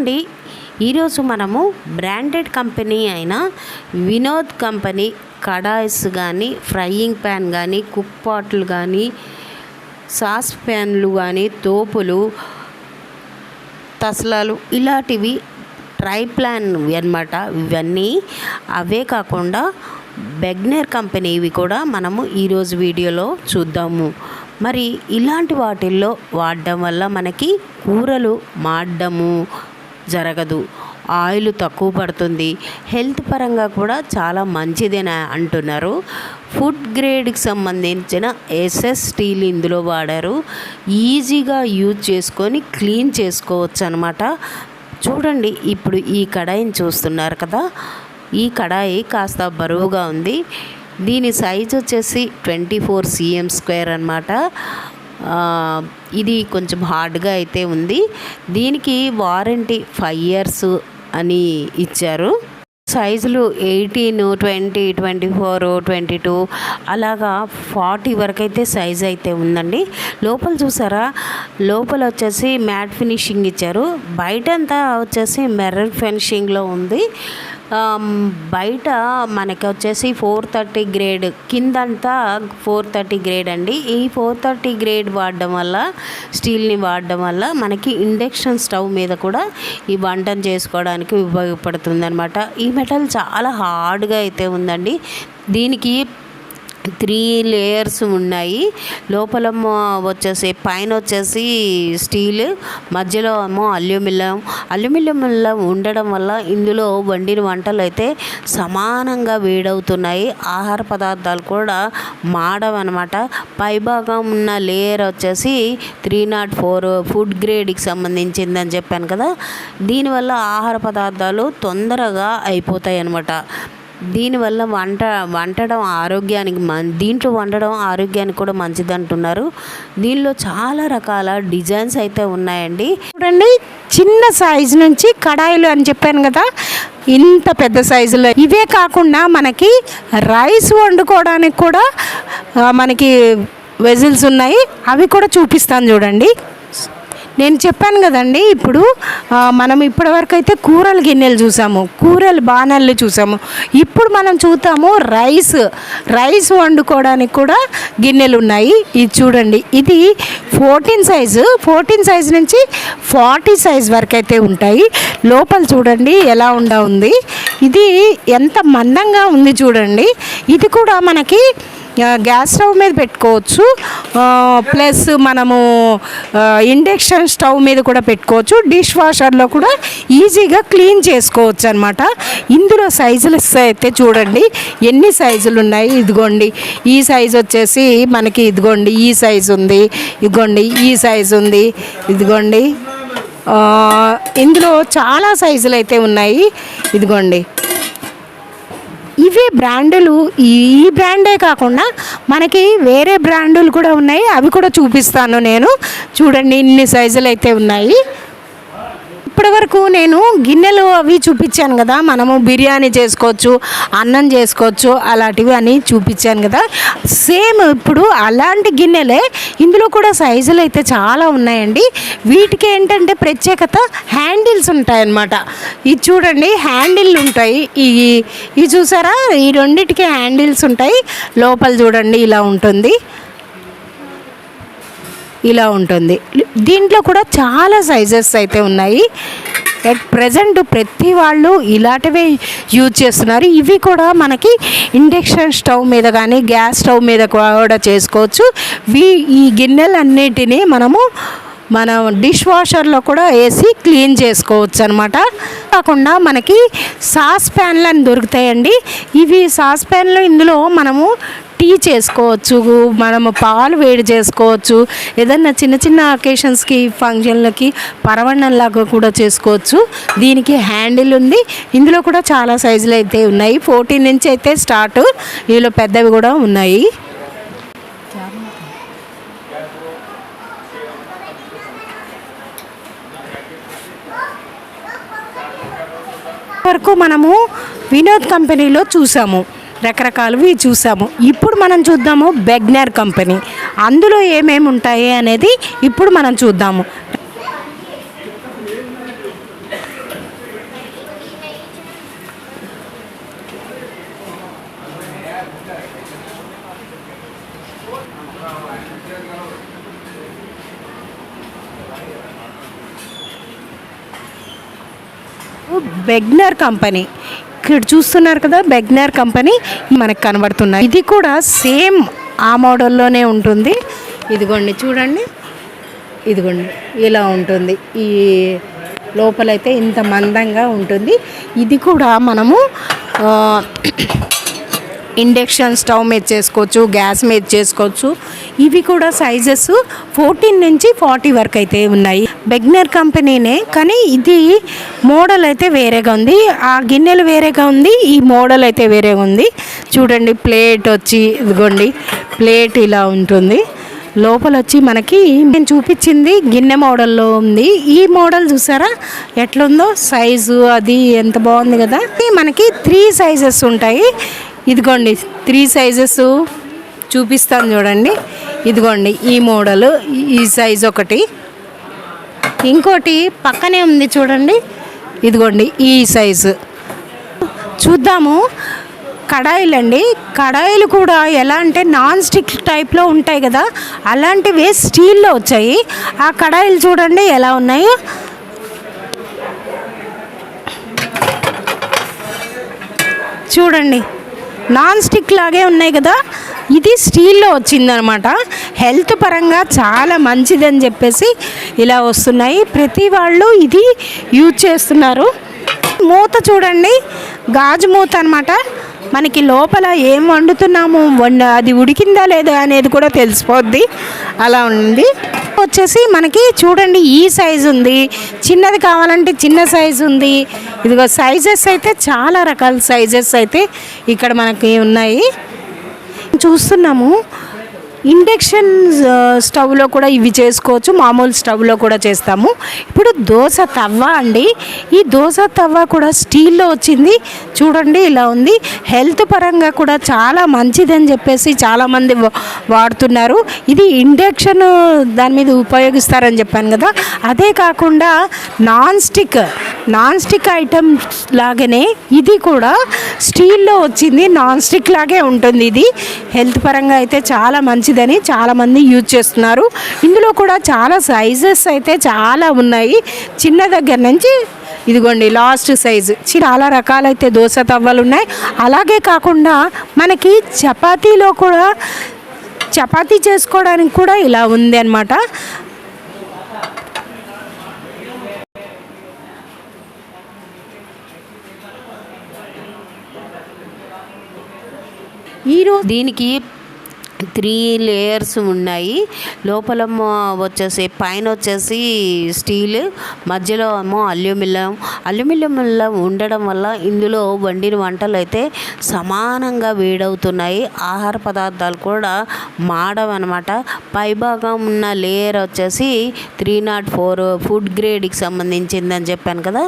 అండి ఈరోజు మనము బ్రాండెడ్ కంపెనీ అయిన వినోద్ కంపెనీ కడాయిస్ కానీ ఫ్రైయింగ్ ప్యాన్ కానీ కుక్ పాట్లు కానీ సాస్ ప్యాన్లు కానీ తోపులు తసలాలు ఇలాంటివి ట్రై ప్లాన్ అన్నమాట. ఇవన్నీ అవే కాకుండా బెగ్నర్ కంపెనీవి కూడా మనము ఈరోజు వీడియోలో చూద్దాము. మరి ఇలాంటి వాటిల్లో వాడడం వల్ల మనకి కూరలు మాడడము జరగదు. ఆయిల్ తక్కువ పడుతుంది. హెల్త్ పరంగా కూడా చాలా మంచిదని అంటున్నారు. ఫుడ్ గ్రేడ్కి సంబంధించిన ఎస్ఎస్ స్టీల్ ఇందులో వాడారు. ఈజీగా యూజ్ చేసుకొని క్లీన్ చేసుకోవచ్చు అనమాట చూడండి ఇప్పుడు ఈ కడాయిని చూస్తున్నారు కదా. ఈ కడాయి కాస్త బరువుగా ఉంది. దీని సైజ్ వచ్చేసి ట్వంటీ ఫోర్ సిఎం స్క్వేర్ అనమాట ఇది కొంచెం హార్డ్గా అయితే ఉంది. దీనికి వారంటీ ఫైవ్ ఇయర్స్ అని ఇచ్చారు. సైజులు eighteen twenty twenty four twenty two అలాగా ఫార్టీ వరకు అయితే సైజ్ అయితే ఉందండి. లోపల చూసారా? లోపల వచ్చేసి మ్యాట్ ఫినిషింగ్ ఇచ్చారు. బయట అంతా వచ్చేసి మెర్రర్ ఫినిషింగ్లో ఉంది. బయట మనకి వచ్చేసి ఫోర్ థర్టీ గ్రేడ్ కిందంతా ఫోర్ థర్టీ గ్రేడ్ అండి. ఈ ఫోర్ థర్టీ గ్రేడ్ వాడడం వల్ల స్టీల్ని వాడడం వల్ల మనకి ఇండక్షన్ స్టవ్ మీద కూడా ఈ వంటను చేసుకోవడానికి ఉపయోగపడుతుంది అనమాట ఈ మెటల్ చాలా హార్డ్గా అయితే ఉందండి. దీనికి త్రీ లేయర్స్ ఉన్నాయి. లోపల వచ్చేసి పైన వచ్చేసి స్టీల్ మధ్యలో ఏమో అల్యూమినియం. అల్యూమినియంలో ఉండడం వల్ల ఇందులో వండిన వంటలు అయితే సమానంగా వేడవుతున్నాయి. ఆహార పదార్థాలు కూడా మాడవన్నమాట. పైభాగం ఉన్న లేయర్ వచ్చేసి త్రీ నాట్ ఫోర్ ఫుడ్ గ్రేడ్కి సంబంధించిందని చెప్పాను కదా. దీనివల్ల ఆహార పదార్థాలు తొందరగా అయిపోతాయి అన్నమాట దీనివల్ల వంట వండడం ఆరోగ్యానికి మం దీంట్లో వండడం ఆరోగ్యానికి కూడా మంచిది అంటున్నారు. దీనిలో చాలా రకాల డిజైన్స్ అయితే ఉన్నాయండి. చూడండి చిన్న సైజు నుంచి కడాయిలు అని చెప్పాను కదా ఇంత పెద్ద సైజులో. ఇవే కాకుండా మనకి రైస్ వండుకోవడానికి కూడా మనకి వెజిల్స్ ఉన్నాయి. అవి కూడా చూపిస్తాను చూడండి. నేను చెప్పాను కదండి ఇప్పుడు మనం ఇప్పటివరకు అయితే కూరలు గిన్నెలు చూసాము కూరలు బాణాలు చూసాము. ఇప్పుడు మనం చూద్దాము రైస్ రైస్ వండుకోవడానికి కూడా గిన్నెలు ఉన్నాయి. ఇది చూడండి ఇది ఫోర్టీన్ సైజు ఫోర్టీన్ సైజ్ నుంచి ఫార్టీ సైజ్ వరకు అయితే ఉంటాయి. లోపల చూడండి ఎలా ఉండా ఉంది. ఇది ఎంత మందంగా ఉంది చూడండి. ఇది కూడా మనకి గ్యాస్ స్టవ్ మీద పెట్టుకోవచ్చు. ప్లస్ మనము ఇండక్షన్ స్టవ్ మీద కూడా పెట్టుకోవచ్చు. డిష్ వాషర్లో కూడా ఈజీగా క్లీన్ చేసుకోవచ్చు అనమాట ఇందులో సైజులు అయితే చూడండి. ఎన్ని సైజులు ఉన్నాయి? ఇదిగోండి. ఈ సైజు వచ్చేసి మనకి ఇదిగోండి ఈ సైజు ఉంది. ఇదిగోండి ఈ సైజు ఉంది. ఇదిగోండి. ఇందులో చాలా సైజులు అయితే ఉన్నాయి. ఇదిగోండి. ఇవే బ్రాండులు ఈ ఈ బ్రాండే కాకుండా మనకి వేరే బ్రాండులు కూడా ఉన్నాయి. అవి కూడా చూపిస్తాను నేను. చూడండి ఇన్ని సైజులు అయితే ఉన్నాయి. ఇప్పటివరకు నేను గిన్నెలు అవి చూపించాను కదా మనము బిర్యానీ చేసుకోవచ్చు అన్నం చేసుకోవచ్చు అలాంటివి అని చూపించాను కదా. సేమ్ ఇప్పుడు అలాంటి గిన్నెలే ఇందులో కూడా సైజులు అయితే చాలా ఉన్నాయండి. వీటికి ఏంటంటే ప్రత్యేకత హ్యాండిల్స్ ఉంటాయన్నమాట. ఇది చూడండి హ్యాండిల్ ఉంటాయి. ఈ ఇవి చూసారా? ఈ రెండిటికి హ్యాండిల్స్ ఉంటాయి. లోపల చూడండి ఇలా ఉంటుంది. ఇలా ఉంటుంది. దీంట్లో కూడా చాలా సైజెస్ అయితే ఉన్నాయి. అట్ ప్రజెంట్ ప్రతి వాళ్ళు ఇలాంటివే యూజ్ చేస్తున్నారు. ఇవి కూడా మనకి ఇండక్షన్ స్టవ్ మీద కానీ గ్యాస్ స్టవ్ మీద కూడా చేసుకోవచ్చు. వీ ఈ గిన్నెలన్నిటినీ మనము మనం డిష్ వాషర్లో కూడా వేసి క్లీన్ చేసుకోవచ్చు అనమాట కాకుండా మనకి సాస్ ప్యాన్లు అని దొరుకుతాయండి. ఇవి సాస్ ప్యాన్లు ఇందులో మనము టీ చేసుకోవచ్చు మనము పాలు వేడి చేసుకోవచ్చు ఏదన్నా చిన్న చిన్న అకేషన్స్కి ఫంక్షన్లకి పరవణంలాగా కూడా చేసుకోవచ్చు. దీనికి హ్యాండిల్ ఉంది. ఇందులో కూడా చాలా సైజులు అయితే ఉన్నాయి. ఫోర్టీన్ నుంచి అయితే స్టార్ట్. ఇందులో పెద్దవి కూడా ఉన్నాయి. వరకు మనము వినోద్ కంపెనీలో చూసాము. రకరకాలవి చూసాము. ఇప్పుడు మనం చూద్దాము బెగ్నర్ కంపెనీ. అందులో ఏమేమి ఉంటాయి అనేది ఇప్పుడు మనం చూద్దాము. బెగ్నర్ కంపెనీ. ఇక్కడ చూస్తున్నారు కదా బెగ్నర్ కంపెనీ మనకు కనబడుతున్నాయి. ఇది కూడా సేమ్ ఆ మోడల్లోనే ఉంటుంది. ఇదిగోండి చూడండి. ఇదిగోండి ఇలా ఉంటుంది. ఈ లోపలైతే ఇంత మందంగా ఉంటుంది. ఇది కూడా మనము ఇండక్షన్ స్టవ్ మీద చేసుకోవచ్చు గ్యాస్ మీద చేసుకోవచ్చు. ఇవి కూడా సైజెస్ ఫోర్టీన్ నుంచి ఫార్టీ వరకు అయితే ఉన్నాయి. బెగ్నర్ కంపెనీనే కానీ ఇది మోడల్ అయితే వేరేగా ఉంది. ఆ గిన్నెలు వేరేగా ఉంది ఈ మోడల్ అయితే వేరేగా ఉంది. చూడండి ప్లేట్ వచ్చి ఇదిగోండి ప్లేట్ ఇలా ఉంటుంది. లోపల వచ్చి మనకి నేను చూపించింది గిన్నె మోడల్లో ఉంది. ఈ మోడల్ చూసారా? ఎట్లుందో? సైజు అది ఎంత బాగుంది కదా? ఇది మనకి త్రీ సైజెస్ ఉంటాయి. ఇదిగోండి త్రీ సైజెస్ చూపిస్తాను చూడండి. ఇదిగోండి ఈ మోడల్ ఈ సైజ్ ఒకటి. ఇంకోటి పక్కనే ఉంది చూడండి. ఇదిగోండి ఈ సైజు చూద్దాము. కడాయిలు అండి కడాయిలు కూడా ఎలా అంటే నాన్ స్టిక్ టైప్లో ఉంటాయి కదా అలాంటివి స్టీల్లో వచ్చాయి. ఆ కడాయిలు చూడండి ఎలా ఉన్నాయో. చూడండి. నాన్ స్టిక్ లాగే ఉన్నాయి కదా ఇది స్టీల్లో వచ్చిందనమాట. హెల్త్ పరంగా చాలా మంచిదని చెప్పేసి ఇలా వస్తున్నాయి. ప్రతి వాళ్ళు ఇది యూజ్ చేస్తున్నారు. మూత చూడండి గాజు మూత అనమాట. మనకి లోపల ఏం వండుతున్నాము? వండ అది ఉడికిందా లేదా అనేది కూడా తెలిసిపోద్ది. అలా ఉంది వచ్చేసి మనకి చూడండి ఈ సైజు ఉంది. చిన్నది కావాలంటే చిన్న సైజు ఉంది. ఇదిగో సైజెస్ అయితే చాలా రకాల సైజెస్ అయితే ఇక్కడ మనకి ఉన్నాయి. చూస్తున్నాము. ఇండక్షన్ స్టవ్లో కూడా ఇవి చేసుకోవచ్చు. మామూలు స్టవ్లో కూడా చేస్తాము. ఇప్పుడు దోశ తవ్వ అండి. ఈ దోశ తవ్వ కూడా స్టీల్లో వచ్చింది. చూడండి ఇలా ఉంది. హెల్త్ పరంగా కూడా చాలా మంచిదని చెప్పేసి చాలామంది వా- వాడుతున్నారు. ఇది ఇండక్షన్ దాని మీద ఉపయోగిస్తారని చెప్పాను కదా. అదే కాకుండా non stick non stick items లాగానే ఇది కూడా స్టీల్లో వచ్చింది. నాన్ స్టిక్ లాగే ఉంటుంది ఇది. హెల్త్ పరంగా అయితే చాలా మంచిదని చాలామంది యూజ్ చేస్తున్నారు. ఇందులో కూడా చాలా సైజెస్ అయితే చాలా ఉన్నాయి. చిన్న దగ్గర నుంచి ఇదిగోండి లాస్ట్ సైజు చాలా రకాలైతే దోశ తవ్వలు ఉన్నాయి. అలాగే కాకుండా మనకి చపాతీలో కూడా చపాతీ చేసుకోవడానికి కూడా ఇలా ఉంది అనమాట ఈరోజు దీనికి త్రీ లేయర్స్ ఉన్నాయి. లోపల వచ్చేసి పైన వచ్చేసి స్టీల్ మధ్యలో ఏమో అల్యూమినియం. అల్యూమినియం ఉండడం వల్ల ఇందులో వండిన వంటలు అయితే సమానంగా వేడవుతున్నాయి. ఆహార పదార్థాలు కూడా మాడవన్నమాట. పైభాగం ఉన్న లేయర్ వచ్చేసి త్రీ నాట్ ఫోర్ ఫుడ్ గ్రేడ్కి సంబంధించిందని చెప్పాను కదా.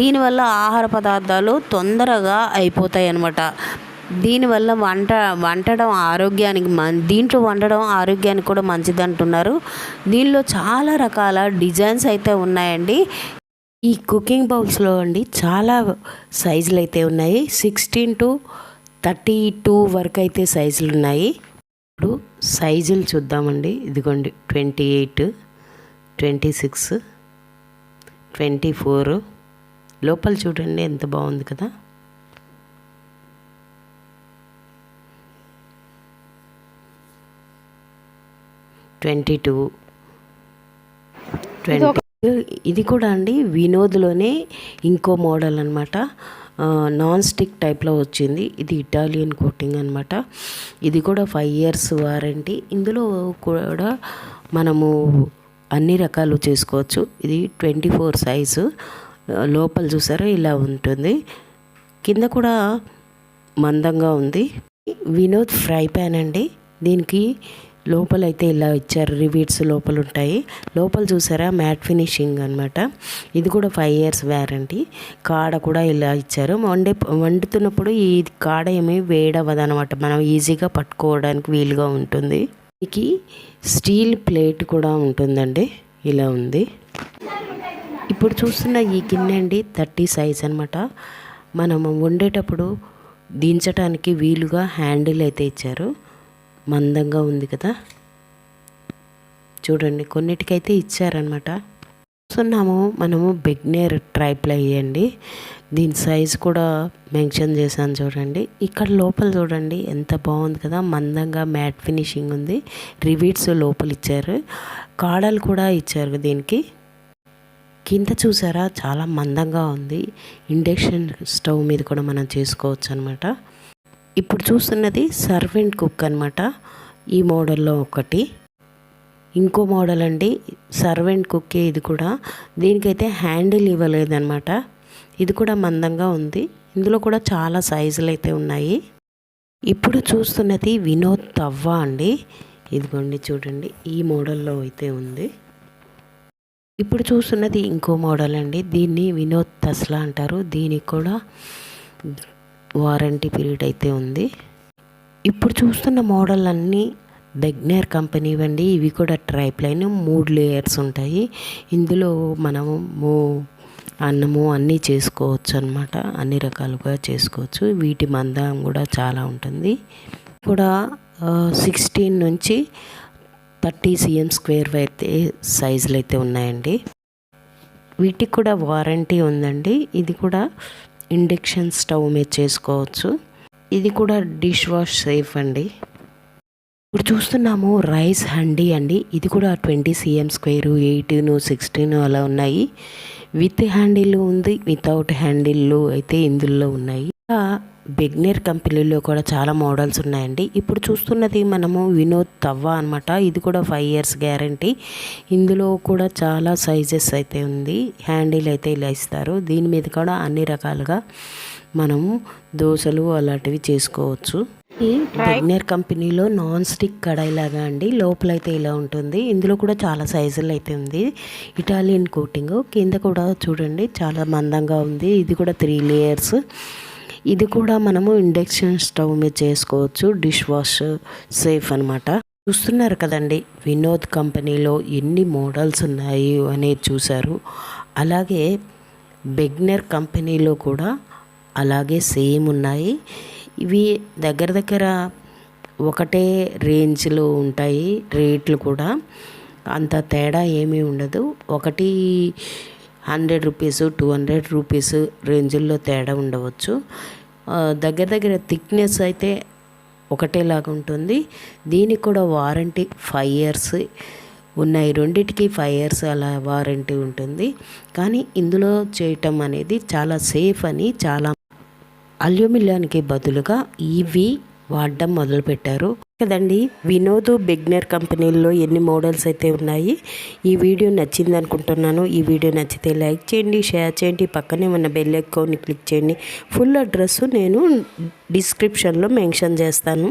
దీనివల్ల ఆహార పదార్థాలు తొందరగా అయిపోతాయి అన్నమాట దీనివల్ల వంట వండడం ఆరోగ్యానికి మం దీంట్లో వండడం ఆరోగ్యానికి కూడా మంచిది అంటున్నారు దీనిలో చాలా రకాల డిజైన్స్ అయితే ఉన్నాయండి. ఈ కుకింగ్ బౌల్స్లో అండి చాలా సైజులు అయితే ఉన్నాయి. సిక్స్టీన్ టు థర్టీ టూ వరకు అయితే సైజులు ఉన్నాయి ఇప్పుడు సైజులు చూద్దామండి. ఇదిగోండి twenty eight twenty six twenty four. లోపల చూడండి ఎంత బాగుంది కదా. Twenty two twenty. ఇది కూడా అండి వినోద్లోనే ఇంకో మోడల్ అనమాట నాన్ స్టిక్ టైప్లో వచ్చింది. ఇది ఇటాలియన్ కోటింగ్ అనమాట ఇది కూడా ఫైవ్ ఇయర్స్ వారంటీ ఇందులో కూడా మనము అన్ని రకాలు చేసుకోవచ్చు. ఇది ట్వంటీ ఫోర్ సైజు లోపల చూసారా ఇలా ఉంటుంది. కింద కూడా మందంగా ఉంది. వినోద్ ఫ్రై ప్యాన్ అండి. దీనికి లోపలైతే ఇలా ఇచ్చారు రివీట్స్ లోపల ఉంటాయి లోపల చూసారా మ్యాట్ ఫినిషింగ్ అనమాట ఇది కూడా ఫైవ్ ఇయర్స్ వ్యారంటీ కాడ కూడా ఇలా ఇచ్చారు. వండే వండుతున్నప్పుడు ఈ కాడ ఏమీ వేడవదు అనమాట మనం ఈజీగా పట్టుకోవడానికి వీలుగా ఉంటుంది. దీనికి స్టీల్ ప్లేట్ కూడా ఉంటుందండి. ఇలా ఉంది. ఇప్పుడు చూస్తున్న ఈ గిన్నె అండి థర్టీ సైజ్ అనమాట మనం వండేటప్పుడు దించడానికి వీలుగా హ్యాండిల్ అయితే ఇచ్చారు. మందంగా ఉంది కదా. చూడండి కొన్నిటికైతే ఇచ్చారనమాట చూస్తున్నాము మనము బిగ్నేర్ ట్రైప్లై అండి దీని సైజ్ కూడా మెన్షన్ చేశాను చూడండి. ఇక్కడ లోపల చూడండి ఎంత బాగుంది కదా. మందంగా మ్యాట్ ఫినిషింగ్ ఉంది. రివీట్స్ లోపల ఇచ్చారు. కాడలు కూడా ఇచ్చారు దీనికి. కింద చూసారా చాలా మందంగా ఉంది. ఇండక్షన్ స్టవ్ మీద కూడా మనం చేసుకోవచ్చు అనమాట ఇప్పుడు చూస్తున్నది సర్వెంట్ కుక్ అనమాట ఈ మోడల్లో ఒకటి. ఇంకో మోడల్ అండి సర్వెంట్ కుక్కే ఇది కూడా. దీనికైతే హ్యాండిల్ ఇవ్వలేదన్నమాట. ఇది కూడా మందంగా ఉంది. ఇందులో కూడా చాలా సైజులు అయితే ఉన్నాయి. ఇప్పుడు చూస్తున్నది వినోద్ తవ్వ అండి. ఇదిగోండి చూడండి ఈ మోడల్లో అయితే ఉంది. ఇప్పుడు చూస్తున్నది ఇంకో మోడల్ అండి. దీన్ని వినోద్ తస్లా అంటారు. దీనికి కూడా వారంటీ పీరియడ్ అయితే ఉంది. ఇప్పుడు చూస్తున్న మోడల్ అన్నీ బెగ్నేర్ కంపెనీ ఇవ్వండి ఇవి కూడా ట్రైప్లైన్ మూడు లేయర్స్ ఉంటాయి. ఇందులో మనము మూ అన్నము అన్నీ చేసుకోవచ్చు అనమాట అన్ని రకాలుగా చేసుకోవచ్చు. వీటి మందం కూడా చాలా ఉంటుంది. కూడా సిక్స్టీన్ నుంచి థర్టీ సిఎం స్క్వేర్ అయితే సైజులు అయితే ఉన్నాయండి. వీటికి కూడా వారంటీ ఉందండి. ఇది కూడా ఇండక్షన్ స్టవ్ మీద చేసుకోవచ్చు. ఇది కూడా డిష్ వాష్ సేఫ్ అండి. ఇప్పుడు చూస్తున్నాము రైస్ హండీ అండి. ఇది కూడా twenty CM square eighteen sixteen అలా ఉన్నాయి. విత్ హ్యాండిల్ ఉంది వితౌట్ హ్యాండిల్ అయితే ఇందులో ఉన్నాయి. బెగ్నేర్ కంపెనీలో కూడా చాలా మోడల్స్ ఉన్నాయండి. ఇప్పుడు చూస్తున్నది మనము వినోద్ తవ్వ అనమాట ఇది కూడా ఫైవ్ ఇయర్స్ గ్యారంటీ ఇందులో కూడా చాలా సైజెస్ అయితే ఉంది. హ్యాండిల్ అయితే ఇలా ఇస్తారు. దీని మీద కూడా అన్ని రకాలుగా మనము దోశలు అలాంటివి చేసుకోవచ్చు. బెగ్నేర్ కంపెనీలో నాన్ స్టిక్ కడాయి లాగా అండి. లోపల అయితే ఇలా ఉంటుంది. ఇందులో కూడా చాలా సైజులు అయితే ఉంది. ఇటాలియన్ కోటింగ్ కింద కూడా చూడండి చాలా మందంగా ఉంది. ఇది కూడా త్రీ లేయర్స్ ఇది కూడా మనము ఇండక్షన్ స్టవ్ మీద చేసుకోవచ్చు డిష్ వాష్ సేఫ్ అనమాట చూస్తున్నారు కదండి వినోద్ కంపెనీలో ఎన్ని మోడల్స్ ఉన్నాయి అనేది చూశారు. అలాగే బెగ్నర్ కంపెనీలో కూడా అలాగే సేమ్ ఉన్నాయి. ఇవి దగ్గర దగ్గర ఒకటే రేంజ్లో ఉంటాయి రేట్లు కూడా. అంత తేడా ఏమీ ఉండదు. ఒకటి hundred rupees two hundred rupees రేంజుల్లో తేడా ఉండవచ్చు. దగ్గర దగ్గర థిక్నెస్ అయితే ఒకటేలాగా ఉంటుంది. దీనికి కూడా వారంటీ ఫైవ్ ఇయర్స్ ఉన్నాయి. రెండింటికి ఫైవ్ ఇయర్స్ అలా వారంటీ ఉంటుంది. కానీ ఇందులో చేయటం అనేది చాలా సేఫ్ అని చాలా అల్యూమినియానికి బదులుగా ఇవి వాడడం మొదలుపెట్టారు. కదండి వినోద్ బిగ్నర్ కంపెనీల్లో ఎన్ని మోడల్స్ అయితే ఉన్నాయి ఈ వీడియో నచ్చింది అనుకుంటున్నాను. ఈ వీడియో నచ్చితే లైక్ చేయండి షేర్ చేయండి పక్కనే ఉన్న బెల్ ఐకాన్ని క్లిక్ చేయండి. ఫుల్ అడ్రస్ నేను డిస్క్రిప్షన్లో మెన్షన్ చేస్తాను.